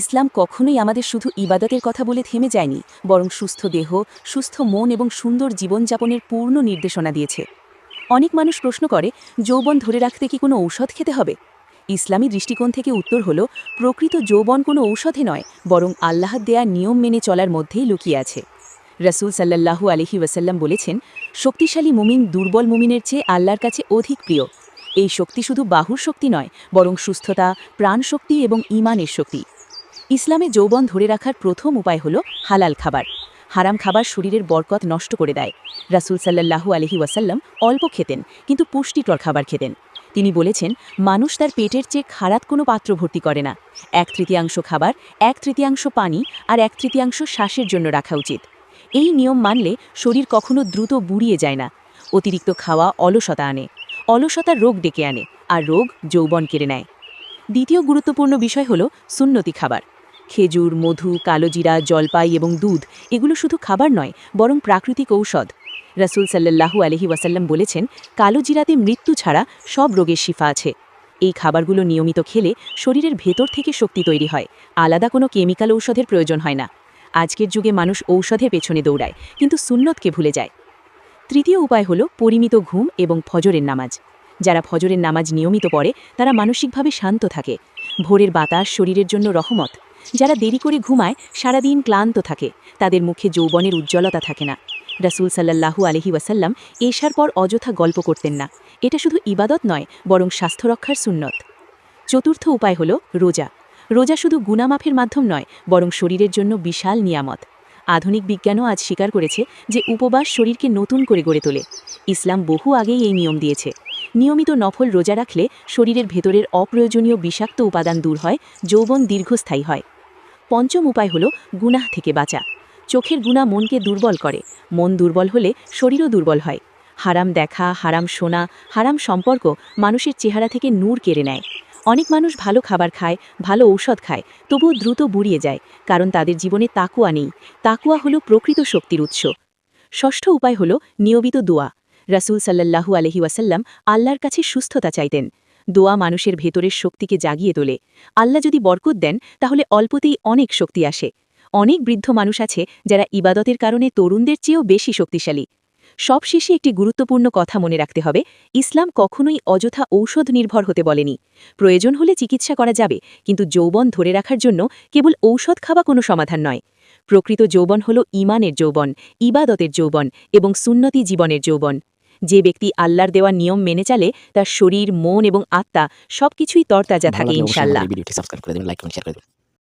ইসলাম কখনোই আমাদের শুধু ইবাদতের কথা বলে থেমে যায়নি, বরং সুস্থ দেহ, সুস্থ মন এবং সুন্দর জীবনযাপনের পূর্ণ নির্দেশনা দিয়েছে। অনেক মানুষ প্রশ্ন করে, যৌবন ধরে রাখতে কি কোনো ঔষধ খেতে হবে? ইসলামী দৃষ্টিকোণ থেকে উত্তর হল, প্রকৃত যৌবন কোনো ঔষধে নয়, বরং আল্লাহর দেয়া নিয়ম মেনে চলার মধ্যেই লুকিয়ে আছে। রসুল সাল্লাল্লাহু আলহি ওয়াসাল্লাম বলেছেন, শক্তিশালী মুমিন দুর্বল মুমিনের চেয়ে আল্লাহর কাছে অধিক প্রিয়। এই শক্তি শুধু বাহুর শক্তি নয়, বরং সুস্থতা, প্রাণশক্তি এবং ইমানের শক্তি। ইসলামে যৌবন ধরে রাখার প্রথম উপায় হল হালাল খাবার। হারাম খাবার শরীরের বরকত নষ্ট করে দেয়। রাসুল সাল্লাল্লাহু আলহি ওয়াসাল্লাম অল্প খেতেন, কিন্তু পুষ্টিকর খাবার খেতেন। তিনি বলেছেন, মানুষ তার পেটের চেয়ে খারাপ কোনো পাত্র ভর্তি করে না। এক তৃতীয়াংশ খাবার, এক তৃতীয়াংশ পানি আর এক তৃতীয়াংশ শ্বাসের জন্য রাখা উচিত। এই নিয়ম মানলে শরীর কখনো দ্রুত বুড়িয়ে যায় না। অতিরিক্ত খাওয়া অলসতা আনে অলসতা রোগ ডেকে আনে, আর রোগ যৌবন কেড়ে নেয়। দ্বিতীয় গুরুত্বপূর্ণ বিষয় হল সুন্নতি খাবার। খেজুর, মধু, কালোজিরা, জলপাই এবং দুধ, এগুলো শুধু খাবার নয়, বরং প্রাকৃতিক ঔষধ। রাসুল সাল্লাল্লাহু আলহি ওয়াসাল্লাম বলেছেন, কালোজিরাতে মৃত্যু ছাড়া সব রোগের শিফা আছে। এই খাবারগুলো নিয়মিত খেলে শরীরের ভেতর থেকে শক্তি তৈরি হয়, আলাদা কোনো কেমিক্যাল ঔষধের প্রয়োজন হয় না। আজকের যুগে মানুষ ঔষধের পেছনে দৌড়ায়, কিন্তু সুন্নতকে ভুলে যায়। তৃতীয় উপায় হল পরিমিত ঘুম এবং ফজরের নামাজ। যারা ফজরের নামাজ নিয়মিত পড়ে, তারা মানসিকভাবে শান্ত থাকে। ভোরের বাতাস শরীরের জন্য রহমত। যারা দেরি করে ঘুমায়, সারাদিন ক্লান্ত থাকে। তাদের মুখে যৌবনের উজ্জ্বলতা থাকে না। রাসুল সাল্লাল্লাহু আলহি ওয়াসাল্লাম এশার পর অযথা গল্প করতেন না। এটা শুধু ইবাদত নয়, বরং স্বাস্থ্য রক্ষার সুন্নত। চতুর্থ উপায় হল রোজা। রোজা শুধু গুনামাফের মাধ্যম নয়, বরং শরীরের জন্য বিশাল নিয়ামত। আধুনিক বিজ্ঞানও আজ স্বীকার করেছে যে উপবাস শরীরকে নতুন করে গড়ে তোলে। ইসলাম বহু আগেই এই নিয়ম দিয়েছে। নিয়মিত নফল রোজা রাখলে শরীরের ভেতরের অপ্রয়োজনীয় বিষাক্ত উপাদান দূর হয়, যৌবন দীর্ঘস্থায়ী হয়। পঞ্চম উপায় হল গুনাহ থেকে বাঁচা। চোখের গুণা মনকে দুর্বল করে। মন দুর্বল হলে শরীরও দুর্বল হয়। হারাম দেখা, হারাম শোনা, হারাম সম্পর্ক মানুষের চেহারা থেকে নূর কেড়ে নেয়। অনেক মানুষ ভালো খাবার খায়, ভালো ঔষধ খায়, তবুও দ্রুত বুড়িয়ে যায়, কারণ তাদের জীবনে তাকুয়া নেই। তাকুয়া হলো প্রকৃত শক্তির উৎস। ষষ্ঠ উপায় হল নিয়মিত দোয়া। রাসুল সাল্লাল্লাহু আলহি ওয়াসাল্লাম আল্লাহর কাছে সুস্থতা চাইতেন। দোয়া মানুষের ভেতরের শক্তিকে জাগিয়ে তোলে। আল্লাহ যদি বরকত দেন, তাহলে অল্পতেই অনেক শক্তি আসে। অনেক বৃদ্ধ মানুষ আছে যারা ইবাদতের কারণে তরুণদের চেয়েও বেশি শক্তিশালী। সবশেষে একটি গুরুত্বপূর্ণ কথা মনে রাখতে হবে, ইসলাম কখনোই অযথা ঔষধ নির্ভর হতে বলেনি। প্রয়োজন হলে চিকিৎসা করা যাবে, কিন্তু যৌবন ধরে রাখার জন্য কেবল ঔষধ খাওয়া কোনো সমাধান নয়। প্রকৃত যৌবন হল ইমানের যৌবন, ইবাদতের যৌবন এবং সুন্নতি জীবনের যৌবন। যে ব্যক্তি আল্লাহর দেওয়া নিয়ম মেনে চলে তার শরীর মন এবং আত্মা সবকিছুই তরতাজা থাকে ইনশাল্লাহ